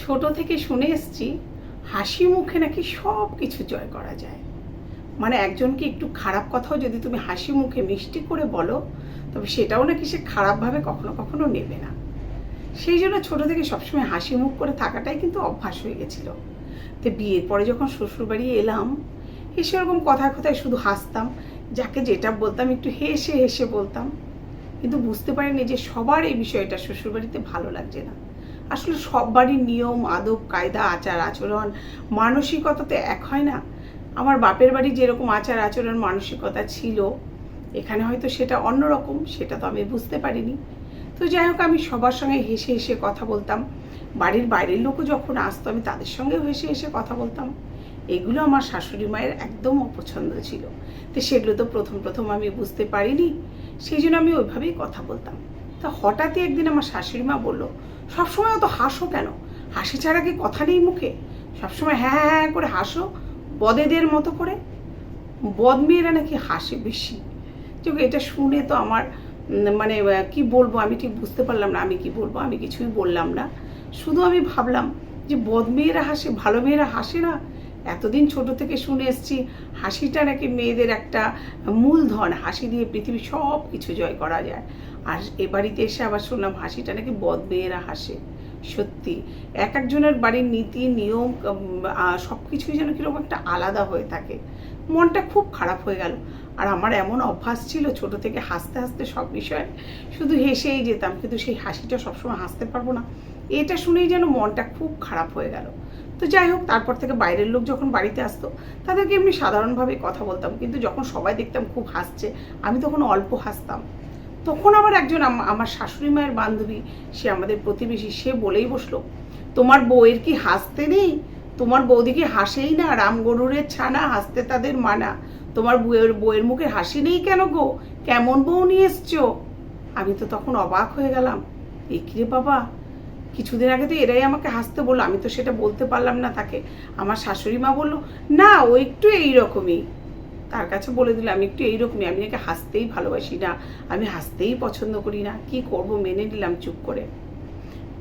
ছোট থেকে শুনে এসছি হাসি মুখে নাকি সব কিছু জয় করা যায়। মানে একজনকে একটু খারাপ কথাও যদি তুমি হাসি মুখে মিষ্টি করে বলো, তবে সেটাও নাকি সে খারাপভাবে কখনো কখনো নেবে না। সেই জন্য ছোটো থেকে সবসময় হাসি মুখ করে থাকাটাই কিন্তু অভ্যাস হয়ে গেছিল। তো বিয়ের পরে যখন শ্বশুরবাড়ি এলাম, এসে ওরকম কথায় কথায় শুধু হাসতাম, যাকে যেটা বলতাম একটু হেসে হেসে বলতাম। কিন্তু বুঝতে পারিনি যে সবার এই বিষয়টা শ্বশুরবাড়িতে ভালো লাগছে না। আসলে সব বাড়ির নিয়ম, আদব, কায়দা, আচার, আচরণ মানসিকতা তো এক হয় না? আমার বাপের বাড়ি যেরকম আচার, আচরণ, মানসিকতা ছিল, এখানে হয়তো সেটা অন্যরকম, সেটা তো আমি বুঝতে পারিনি। তো যাই হোক, আমি সবার সঙ্গে হেসে হেসে কথা বলতাম। বাড়ির বাইরের লোকও যখন আসতো, আমি তাদের সঙ্গেও হেসে হেসে কথা বলতাম। এগুলো আমার শাশুড়ি মায়ের একদম অপছন্দ ছিল। তো সেগুলো তো প্রথম প্রথম আমি বুঝতে পারিনি, সেই জন্য আমি ওইভাবেই কথা বলতাম। তা হঠাৎই একদিন আমার শাশুড়ি মা বলল, সবসময় অত হাসো কেন? হাসি ছাড়া কি কথা নেই মুখে? সবসময় হ্যাঁ হ্যাঁ হ্যাঁ করে হাসো, বদেদের মতো করে? বদ মেয়েরা নাকি হাসে বেশি। যোগ এটা শুনে তো আমার মানে কি বলব আমি ঠিক বুঝতে পারলাম না, আমি কি বলব, আমি কিছুই বললাম না। শুধু আমি ভাবলাম যে বদ মেয়েরা হাসে, ভালো মেয়েরা হাসে না এতদিন ছোট থেকে শুনে এসছি, হাসিটা নাকি মেয়েদের একটা মূলধন, হাসি দিয়ে পৃথিবী সব কিছু জয় করা যায়। আর এ বাড়িতে এসে আবার শুনলাম হাসিটা নাকি বদ মেয়েরা হাসে। সত্যি, এক একজনের বাড়ির নীতি, নিয়ম সব কিছুই যেন কীরকম একটা আলাদা হয়ে থাকে। মনটা খুব খারাপ হয়ে গেল। আর আমার এমন অভ্যাস ছিল ছোট থেকে হাসতে হাসতে সব বিষয়ে, শুধু হেসেই যেতাম, কিন্তু সেই হাসিটা সবসময় হাসতে পারব না। এটা শুনেই যেন মনটা খুব খারাপ হয়ে গেল। তো যাই হোক, তারপর থেকে বাইরের লোক যখন বাড়িতে আসতো, তাদেরকে এমনি সাধারণভাবে কথা বলতাম। কিন্তু যখন সবাই দেখতাম খুব হাসছে, আমি তখন অল্প হাসতাম। তখন আবার একজন আমার শাশুড়ি মায়ের বান্ধবী, সে আমাদের প্রতিবেশী, সে বলেই বসল, তোমার বউয়ের কি হাসতে নেই? তোমার বৌদি কি হাসেই না? রাম গরুরের ছানা, হাসতে তাদের মানা। তোমার বউয়ের বউয়ের মুখে হাসি নেই কেন গো? কেমন বউ নিয়ে এসছো? আমি তো তখন অবাক হয়ে গেলাম, এ বাবা? কিছুদিন আগে তো এরাই আমাকে হাসতে বলল, আমি তো সেটা বলতে পারলাম না তাকে। আমার শাশুড়ি মা বলল, না, ও একটু এইরকমই। তার কাছে বলে দিল, আমি একটু এইরকমই, আমি নাকি হাসতেই ভালোবাসি না, আমি হাসতেই পছন্দ করি না। কি করব, মেনে নিলাম চুপ করে।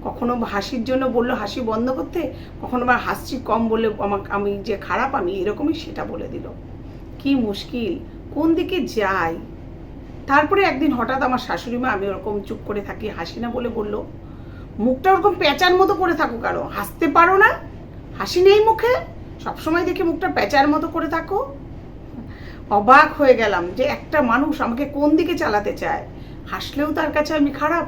কখনো হাসির জন্য বলল, হাসি বন্ধ করতে? কখনো বা, হাসছি কম বলে আমাকে, আমি যে খারাপ, আমি এরকমই সেটা বলে দিল। কি মুশকিল, কোন দিকে যাই? তারপরে একদিন হঠাৎ আমার শাশুড়ি মা, আমি ওরকম চুপ করে থাকি, হাসি না বলে বলল মুখটা ওরকম প্যাঁচার মতো করে থাকো কারও হাসতে পারো না, হাসি নেই মুখে, সবসময় দেখি মুখটা প্যাঁচার মতো করে থাকো। অবাক হয়ে গেলাম যে একটা মানুষ আমাকে কোন দিকে চালাতে চায়। হাসলেও তার কাছে আমি খারাপ,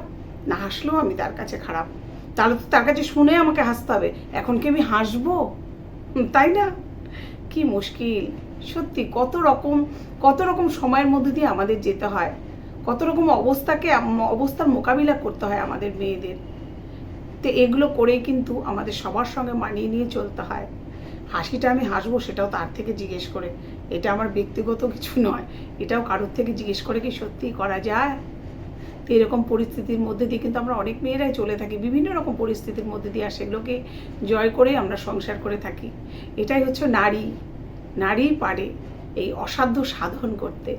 না হাসলেও আমি তার কাছে খারাপ। তাহলে তো তার কাছে শুনে আমাকে হাসতে হবে। এখন কি আমি হাসবো? তাই না? কি মুশকিল। সত্যি, কত রকম কত রকম সময়ের মধ্যে দিয়ে আমাদের যেতে হয়। কত রকম অবস্থাকে, অবস্থার মোকাবিলা করতে হয় আমাদের মেয়েদের। তো এগুলো করেই কিন্তু আমাদের সবার সঙ্গে মানিয়ে নিয়ে চলতে হয়। হাসিটা আমি হাসবো, সেটাও তার থেকে জিজ্ঞেস করে। এটা আমার ব্যক্তিগত কিছু নয়। এটাও কারোর থেকে জিজ্ঞেস করে কি সত্যিই করা যায়? তো এরকম পরিস্থিতির মধ্যে দিয়ে কিন্তু আমরা অনেক মেয়েরাই চলে থাকি। বিভিন্ন রকম পরিস্থিতির মধ্যে দিয়ে আর সেগুলোকে জয় করে আমরা সংসার করে থাকি। এটাই হচ্ছে নারী। নারী পারে এই অসাধ্য সাধন করতে।